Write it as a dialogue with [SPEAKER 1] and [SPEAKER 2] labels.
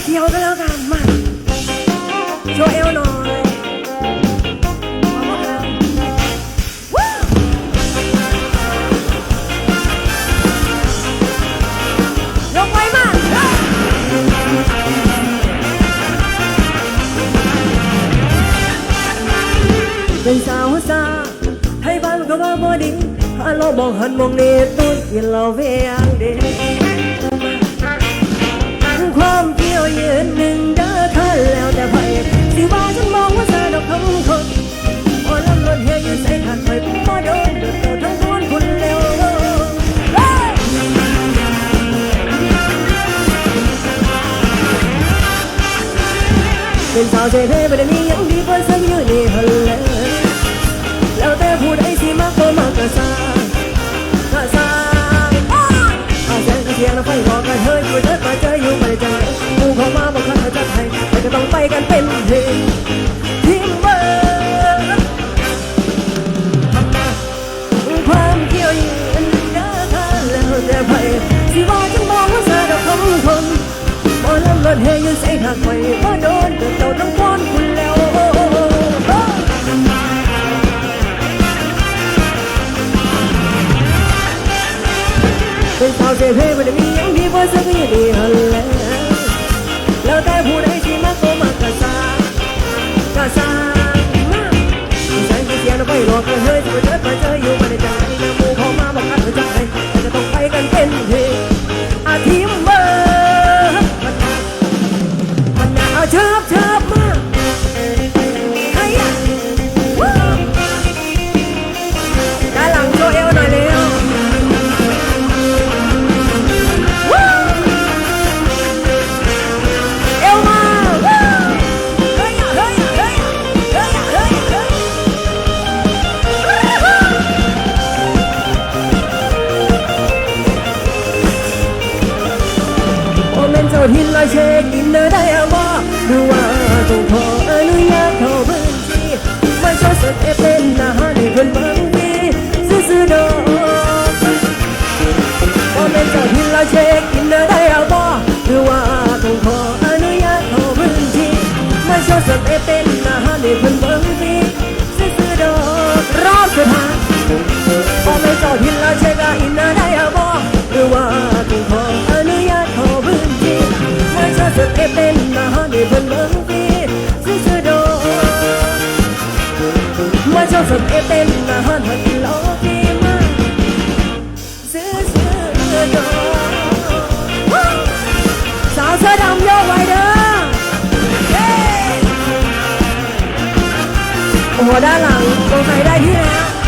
[SPEAKER 1] ชียวก็แล้วกันมาโชว์เอวหน่อยเอามาแล้ววู้ยกไว้มาเฮ้ยเป็นสาวสาให้บ้านก็ว่าบ่ดีถ้าเรามองหันมองนี่ตุ้ยกินเราเวียงเดี เป็นสาวเฉยเท่ไม่ได้มีอย่างดีเพื่อนซึ่งอยู่นี่ฮันเลยแล้วแต่ผู้ใดสิมากก็มากก็สร้างก็สร้าอาอาแสงก็เสียงแล้วไฟรอกันเฮ้ยอยู่เดินมาเจออยู่ไม่ได้เจอกูเข้ามาบอกคันจะไทยแต่ก็ต้องไปกันเป็นทีทีมเบอร์ความเกี่ยวยืนเด้อท่าแล้วแต่ไผสิว่าจังมองว่าเธอดอกคำคนบอลำรถเฮยยืนใส่หักไปพอโดน เป็นสาวเสียเพลไม่ได้มีอย่างดีเพราะสักอย่างดีฮันแล้วแล้วแต่ผู้ใดที่มักก็มักกะซากะซามาใส่เสียงไปหลอกกันเฮ้ยจะไปเจอไปเจออยู่มาในใจนะมู ทินละเชกินเนอได้บ่หรือว่าต้องขออนุญาตเข้าพื้นที่มาโชว์สดเต็ปเป็นอาหารให้เพิ่นบิ่งฟรีซื่อๆดอกโอเมนเจ้าทินละเชกินเนอได้บ่หรือว่าต้องขออนุญาตเข้าพื้นที่มาโชว์สดเต็ปเป็นอาหารให้เพิ่นบิ่งฟรีซื่อๆดอกรอบสุดท้ายพอไม่จอดหินลอิน hó để vẫn bơ đi dưới sơ đồ mà cho dần em tên là hơn hơn thì lo vi mà dưới sơ đồ sao sơ đồng vô ngoài đó Ủa đã là cô này đây thế nào